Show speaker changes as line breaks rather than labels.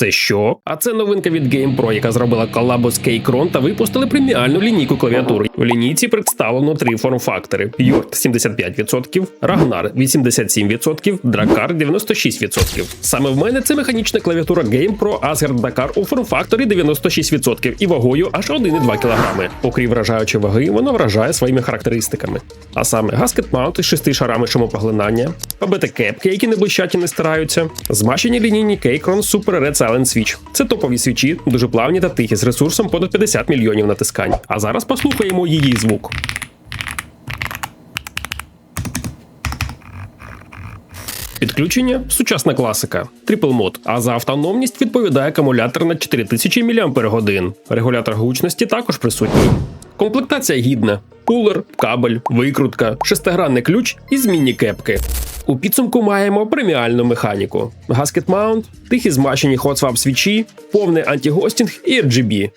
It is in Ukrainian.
Це що? А це новинка від GamePro, яка зробила колабу з Keychron та випустили преміальну лінійку клавіатур. У лінійці представлено три форм-фактори: Йорт 75%, Ragnar 87%, Drakkar 96%. Саме в мене це механічна клавіатура GamePro Asgard Dakar у форм-факторі 96% і вагою аж 1,2 кг. Окрім вражаючої ваги, воно вражає своїми характеристиками. А саме гаскет маунт із шести шарами шумопоглинання, ПБТ кепки, які не блищать не стараються, змащені лінійні Keychron Super Red Silent Switch. Це топові свічі, дуже плавні та тихі з ресурсом понад 50 мільйонів натискань. А зараз послухаємо її звук. Підключення сучасна класика, трипл мод. А за автономність відповідає акумулятор на 4000 мАч. Регулятор гучності також присутній. Комплектація гідна: кулер, кабель, викрутка, шестигранний ключ і змінні кепки. У підсумку маємо преміальну механіку: Gasket Mount, тихі змащені swap свічі, повний антігостінг і RGB.